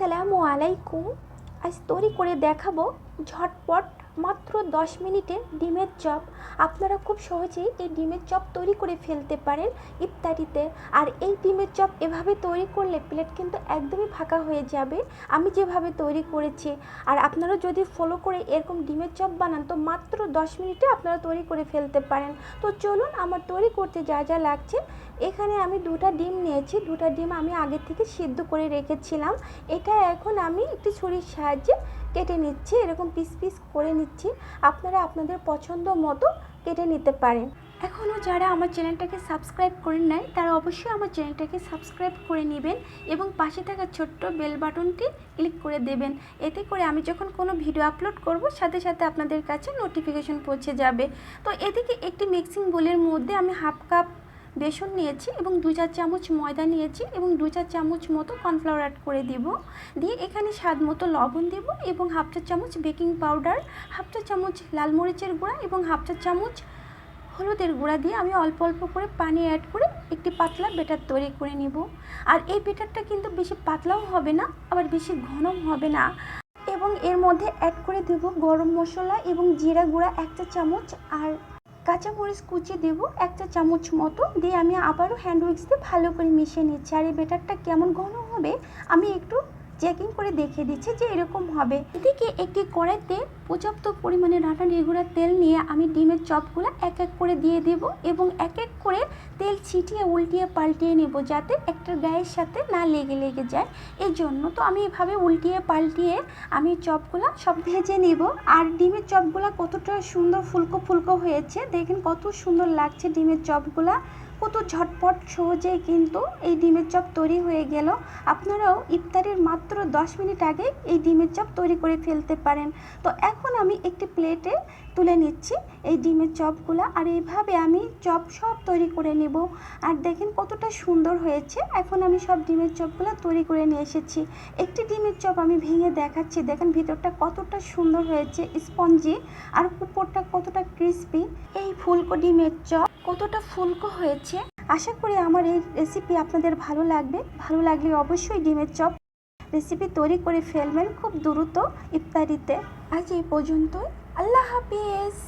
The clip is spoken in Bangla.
আসসালামু আলাইকুম। আজ তৈরি করে দেখাবো ঝটপট মাত্র দশ মিনিটে ডিমের চপ। আপনারা খুব সহজেই এই ডিমের চপ তৈরি করে ফেলতে পারেন ইফতারিতে। আর এই ডিমের চপ এভাবে তৈরি করলে প্লেট কিন্তু একদমই ফাঁকা হয়ে যাবে। আমি যেভাবে তৈরি করেছি, আর আপনারা যদি ফলো করে এরকম ডিমের চপ বানান, তো মাত্র দশ মিনিটে আপনারা তৈরি করে ফেলতে পারেন। তো চলুন আমার তৈরি করতে যা যা লাগছে এখানে আমি দুটা ডিম নিয়েছি। দুটা ডিম আমি আগে থেকে সিদ্ধ করে রেখেছিলাম। এটা এখন আমি একটি ছুরির সাহায্যে কেটে নিচ্ছি। এরকম পিস পিস করে নিচ্ছি। আপনারা আপনাদের পছন্দ মতো কেটে নিতে পারেন। এখনও যারা আমার চ্যানেলটাকে সাবস্ক্রাইব করেন নাই, তারা অবশ্যই আমার চ্যানেলটাকে সাবস্ক্রাইব করে নেবেন এবং পাশে থাকা ছোট্ট বেল বাটনটি ক্লিক করে দেবেন। এতে করে আমি যখন কোনো ভিডিও আপলোড করব, সাথে সাথে আপনাদের কাছে নোটিফিকেশন পৌঁছে যাবে। তো এদিকে একটি মিক্সিং বোলের মধ্যে আমি হাফ কাপ বেসন নিয়েছি এবং দু চার চামচ ময়দা নিয়েছি এবং দু চার চামচ মতো কর্নফ্লাওয়ার অ্যাড করে দেব। দিয়ে এখানে স্বাদ মতো লবণ দেব এবং হাফ চা চামচ বেকিং পাউডার, হাফ চা চামচ লাল মরিচের গুঁড়া এবং হাফ চা চামচ হলুদের গুঁড়া দিয়ে আমি অল্প অল্প করে পানি অ্যাড করে একটি পাতলা বেটার তৈরি করে নিব। আর এই বেটারটা কিন্তু বেশি পাতলাও হবে না, আবার বেশি ঘনও হবে না। এবং এর মধ্যে অ্যাড করে দেব গরম মশলা এবং জিরা গুঁড়া এক চা চামচ আর কাঁচামরিচ কুচি দেবো, এক চা চামচ মতো। দিয়ে আমি আবারও হ্যান্ড উইক্স দিয়ে ভালো করে মিশিয়ে নিচ্ছি। আর এই বেটারটা কেমন ঘন হবে, আমি একটু চেকিং করে দেখিয়ে দিচ্ছি যে এরকম হবে। এদিকে একটি কড়াইতে পর্যাপ্ত পরিমাণে রান্না রেগুড়া তেল নিয়ে আমি ডিমের চপগুলো এক এক করে দিয়ে দেব এবং এক এক করে তেল ছিটিয়ে উল্টিয়ে পাল্টিয়ে নেব যাতে একটা গায়ের সাথে না লেগে লেগে যায়। এই জন্য তো আমি এভাবে উল্টিয়ে পাল্টিয়ে আমি চপগুলো সব ভেজে নেব। আর ডিমের চপগুলো কতটা সুন্দর ফুলকো ফুলকো হয়েছে, দেখেন কত সুন্দর লাগছে ডিমের চপগুলা। কত ঝটপট সহজেই কিন্তু এই ডিমের চপ তৈরি হয়ে গেল। আপনারাও ইফতারের মাত্র দশ মিনিট আগে এই ডিমের চপ তৈরি করে ফেলতে পারেন। তো এখন আমি একটি প্লেটে তুলে নিচ্ছি এই ডিমের চপগুলো আর এইভাবে আমি চপ সব তৈরি করে নেব। আর দেখেন কতটা সুন্দর হয়েছে। এখন আমি সব ডিমের চপগুলো তৈরি করে নিয়ে এসেছি। একটি ডিমের চপ আমি ভেঙে দেখাচ্ছি। দেখেন ভিতরটা কতটা সুন্দর হয়েছে, স্পঞ্জি, আর উপরটা কতটা ক্রিস্পি। এই ফুলকো ডিমের চপ কতটা ফুলকো হয়েছে? আশা করি আমার এই রেসিপি আপনাদের ভালো লাগবে। ভালো লাগলে অবশ্যই ডিমের চপ রেসিপি তৈরি করে ফেলবেন খুব দ্রুত ইফতারিতে। আজ এই পর্যন্তই। আল্লাহ হাফিজ!